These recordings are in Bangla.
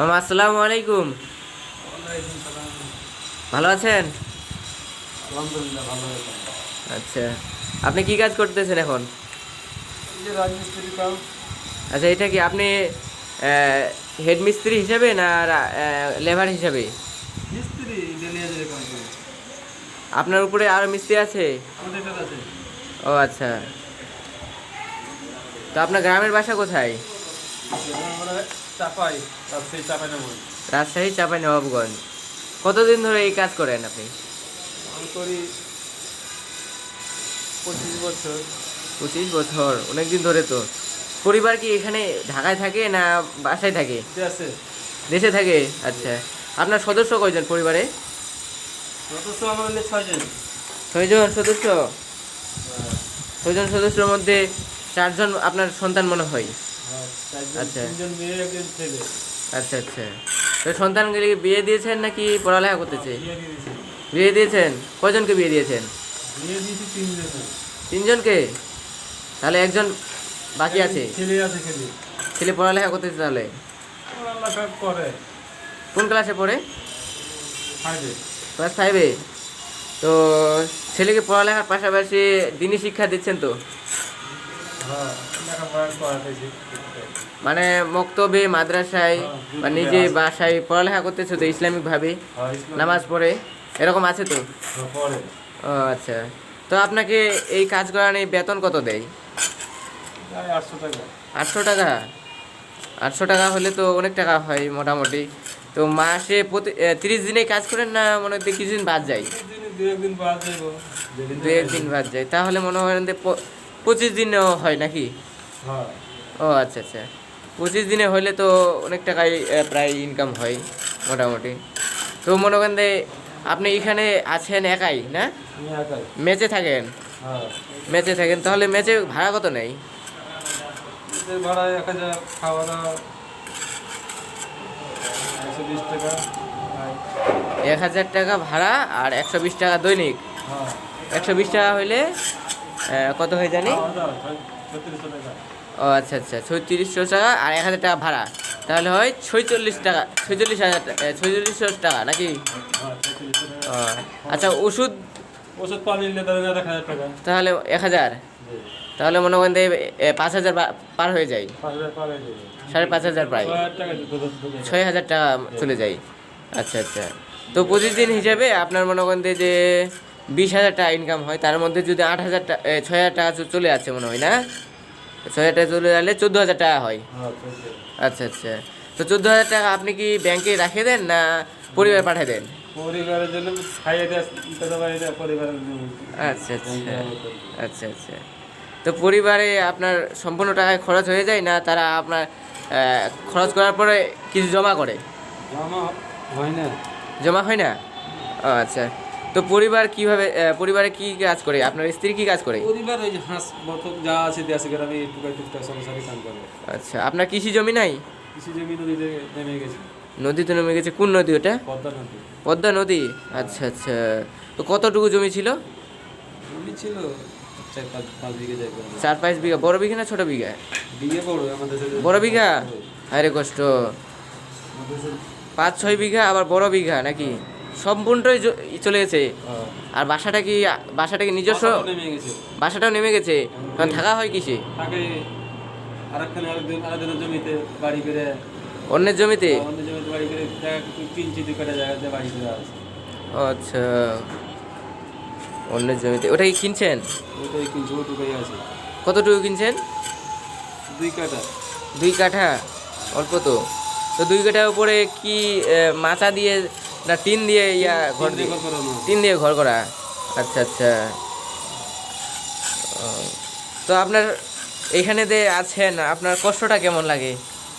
মামা আসসালামু আলাইকুম। ভালো আছেন? আলহামদুলিল্লাহ ভালো আচ্ছা। আপনি কি কাজ করতেছেন এখন? আচ্ছা এটা কি আপনি হেড মিস্ত্রি হিসাবে না লেবার হিসাবে? আপনার উপরে আরও মিস্ত্রি আছে? ও আচ্ছা। তো আপনার গ্রামের বাসা কোথায়? চাপাই রাজশাহী চাপাই রাজশাহী নবাবগঞ্জ কতদিন ধরে এই কাজ করেন আপনি? আমি করি পঁচিশ বছর। পঁচিশ বছর অনেক দিন ধরে তো। পরিবার কি এখানে ঢাকায় থাকে না বাসায় থাকে? দেশে। থাকে? আচ্ছা। আপনার সদস্য কয়জন পরিবারে? সদস্য ছয়জন। ছয়জন সদস্য? ছয়জন সদস্যের মধ্যে চারজন আপনার সন্তান মনে হয়? আচ্ছা। তিনজন মেয়ে একজন ছেলে। আচ্ছা আচ্ছা। তো সন্তানগুলি বিয়ে দিয়েছেন নাকি পড়ালেখা করতেছে? বিয়ে দিয়ে দিয়েছি। বিয়ে দিয়েছেন? কয়জনকে বিয়ে দিয়েছেন? বিয়ে দিয়েছি তিনজন তিনজনকে? তাহলে একজন বাকি আছে? ছেলে আছে খেলি। ছেলে পড়ালেখা করতেছে তাহলে? করে। কোন ক্লাসে পড়ে? ক্লাস ফাইভে তো ছেলেকে পড়ালেখার পাশাপাশি দিনই শিক্ষা দিচ্ছেন তো? হ্যাঁ। মানে মক্তবে মাদ্রাসায় বা নিজে বাসায় পড়ালেখা করতেছো তো হ্যাঁ স্কুল নামাজ পড়ে? এরকম আছে তো? ও আচ্ছা। তো আপনাকে এই কাজ করার বেতন কত দেয়? আটশো টাকা। আটশো টাকা? হলে তো অনেক টাকা হয় মোটামুটি। তো মাসে প্রতি তিরিশ দিনে কাজ করেন না মনে হচ্ছে কিছুদিন বাদ যায়? দু একদিন বাদ যায় তাহলে মনে হয় পঁচিশ দিনও হয় নাকি? হ্যাঁ ও আচ্ছা আচ্ছা। পঁচিশ দিনে হলে তো অনেক টাকাই প্রায় ইনকাম হয় মোটামুটি। তো মনে করেন যে আপনি এখানে আছেন একাই না? মেচে থাকেন? হ্যাঁ। মেচে থাকেন তাহলে মেচে ভাড়া কত নেই? ভাড়া এক হাজার খাওয়া দাওয়া একশো বিশ টাকা এক হাজার টাকা ভাড়া আর একশো বিশ টাকা দৈনিক? হ্যাঁ। একশো বিশ টাকা হইলে কত হয়ে জানি? ছত্রিশশো ও আচ্ছা আচ্ছা ছয়ত্রিশশো টাকা আর এক হাজার টাকা ভাড়া। তাহলে হয় ছয়চল্লিশ টাকা ছয়চল্লিশ হাজার টাকা ছয়চল্লিশশো টাকা নাকি? ছত্রিশশো ও, আচ্ছা ওষুধ? ওষুধ পানি টাকা। তাহলে এক হাজার? তাহলে মনে করেন যে পাঁচ হাজার পার হয়ে যায়। সাড়ে পাঁচ হাজার প্রায়। ছয় হাজার টাকা চলে যায়। আচ্ছা আচ্ছা। তো প্রতিদিন হিসাবে আপনার মনে করেন যে বিশ হাজার টাকা ইনকাম হয় তার মধ্যে যদি আট হাজার টাকা ছয় হাজার টাকা চলে আসছে মনে হয় না? ছয় হাজার টাকা চলে গেলে চোদ্দ হাজার টাকা হয়। আচ্ছা আচ্ছা। তো চোদ্দ হাজার টাকা আপনি কি ব্যাংকে রাখে দেন না পরিবার পাঠিয়ে দেন? পরিবারের জন্য খাইয়ে দেয় পরিবারের আচ্ছা আচ্ছা। আচ্ছা আচ্ছা। তো পরিবারে আপনার সম্পূর্ণ টাকায় খরচ হয়ে যায় না তারা আপনার খরচ করার পরে কিছু জমা করে? জামা হয় না। জমা হয় না? ও আচ্ছা। তো পরিবার কীভাবে পরিবারে কি কাজ করে? আপনার স্ত্রী কি কাজ করে? পরিবার ওই যে হাঁস বতক যা আছে দেশে গ্রামে টুকাই টুকটাক সংসারই কাম করে। আচ্ছা আপনার কৃষি জমি নাই? কৃষি জমি নদীতে নেমে গেছে। নদীতে নেমে গেছে কোন নদী ওটা? পদ্মা নদী। পদ্মা নদী? আচ্ছা আচ্ছা তো কতটুকু জমি ছিল? নদী ছিল চার পাঁচ বিঘা বড় বিঘা না ছোট বিঘা? বিঘে বড় আমাদের বড় বিঘা? আরে কষ্ট। পাঁচ ছয় বিঘা আবার বড় বিঘা নাকি? সম্পূর্ণটাই চলে গেছে। হ্যাঁ। আর বাসাটা কি বাসাটা কি নিজস্ব? বাসাটাও নেমে গেছে। তখন থাকা হয় কিসে? অন্যের জমিতে? ও আচ্ছা। অন্যের জমিতে। ওটা কি কিনছেন কতটুকু কিনছেন? দুই কাটা দুই কাঠা? অল্প তো। তো দুই কাঠার উপরে কি মাচা দিয়ে না টিন দিয়ে ইয়া ঘর দিয়ে টিন দিয়ে ঘর করা। আচ্ছা আচ্ছা। তো আপনার এখানে যে আছেন আপনার কষ্টটা কেমন লাগে?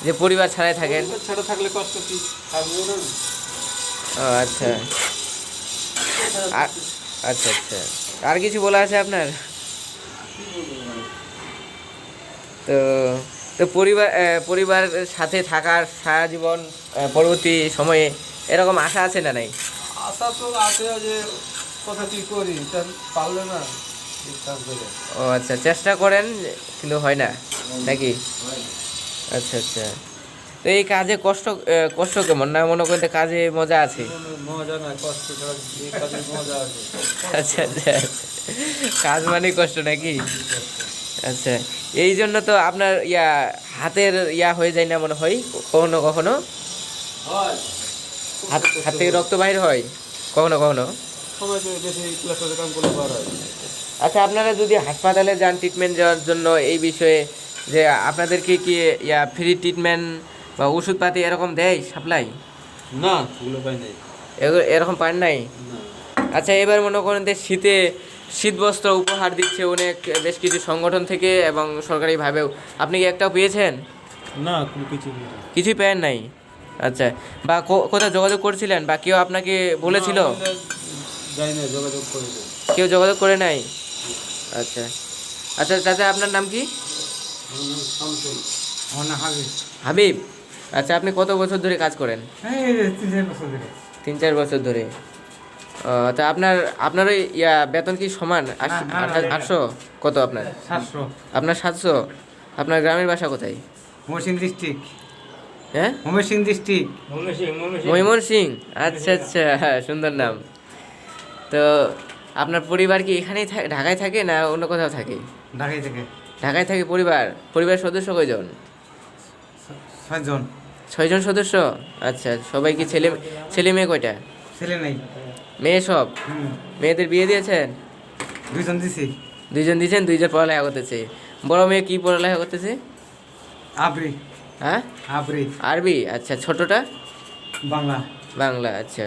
যে পরিবার ছাড়াই থাকেন? ছোট থাকলে কষ্ট কি আচ্ছা। আর- আচ্ছা আচ্ছা। আর কিছু বলা আছে আপনার? তো তো পরিবার পরিবারের সাথে থাকার সারা জীবন পরবর্তী সময়ে এরকম আশা আছে না নাই? আশা তো আছে যে কথা কি করি পারলে না ও আচ্ছা চেষ্টা করেন কিন্তু হয় না নাকি? আচ্ছা আচ্ছা। তো এই কাজে কষ্ট কষ্ট কেমন? না মনে করতে কাজে মজা আছে? কাজে মজা আছে। আচ্ছা আচ্ছা। কাজ মানে কষ্ট নাকি? আচ্ছা এই জন্য তো আপনার ইয়া হাতের ইয়া হয়ে যায় না মনে হয়? কখনো কখনো? হয়। হাত হাত থেকে রক্ত বাইর হয়? কখনো কখনো? আচ্ছা আপনারা যদি হাসপাতালে যান ট্রিটমেন্ট যাওয়ার জন্য এই বিষয়ে যে আপনাদেরকে কি ইয়া ফ্রি ট্রিটমেন্ট বা ওষুধপাতি এরকম দেয় সাপ্লাই না ওগুলো পাই নাই। এগুলো এরকম পান নাই? আচ্ছা এবার মনে করেন যে শীতে শীত বস্ত্র উপহার দিচ্ছে অনেক বেশ কিছু সংগঠন থেকে এবং সরকারিভাবেও। আপনি কি একটাও পেয়েছেন? না কোনো কিছু কিছুই পেয়েন নাই? আচ্ছা বা কো- কোথাও যোগাযোগ করছিলেন? বা কেউ আপনাকে বলেছিল। কেউ যোগাযোগ করে নাই? আচ্ছা। আচ্ছা চাচা আপনার নাম কি? হাবিব। হাবিব? আচ্ছা আপনি কত বছর ধরে কাজ করেন? তিন চার বছর ধরে। তিন চার বছর ধরে। ও, তা আপনার আপনার ওই ইয়া বেতন কি সমান। আটশো? কত আপনার? সাতশো। আপনার সাতশো? আপনার গ্রামের বাসা কোথায়? মহসিন ডিস্ট্রিক্ট। হ্যাঁ? মহসিন ডিস্ট্রিক্ট। মহিমন সিং আচ্ছা আচ্ছা হ্যাঁ সুন্দর নাম। তো আপনার পরিবার কি এখানেই ঢাকায় থাকে না অন্য কোথাও থাকে? ঢাকাই থেকে। ঢাকায় থাকে পরিবার? পরিবারের সদস্য কয়জন? ছয়জন। ছয়জন সদস্য? আচ্ছা সবাই কি ছেলে ছেলে মেয়ে কয়টা? ছেলে নাই। মেয়ে সব? মেয়েদের বিয়ে দিয়েছেন? দুইজন দিছি। দুইজন দিয়েছেন দুইজন পড়ালেখা করতেছে। বড় মেয়ে কি পড়ালেখা করতেছে? আবরি। হ্যাঁ? আবরি। আরবি? আচ্ছা ছোটটা? বাংলা। বাংলা আচ্ছা।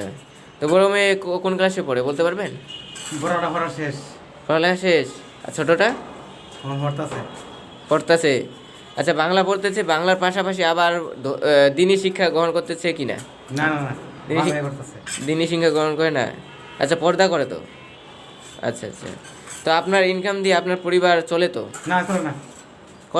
তো বড় মেয়ে কোন ক্লাসে পড়ে বলতে পারবেন? বড়টা পড়া শেষ। পড়ালেখা শেষ? আর ছোটটা? হরতাছে পড়তেছে। আচ্ছা বাংলা পড়তেছে বাংলার পাশাপাশি আবার দিনী শিক্ষা গ্রহণ করতেছে কি না? না না পড়তাছে। দিনী শিক্ষা গ্রহণ করে না? আচ্ছা পর্দা করে তো? আচ্ছা আচ্ছা। তো আপনার ইনকাম দিয়ে আপনার পরিবার চলে তো? না করে না।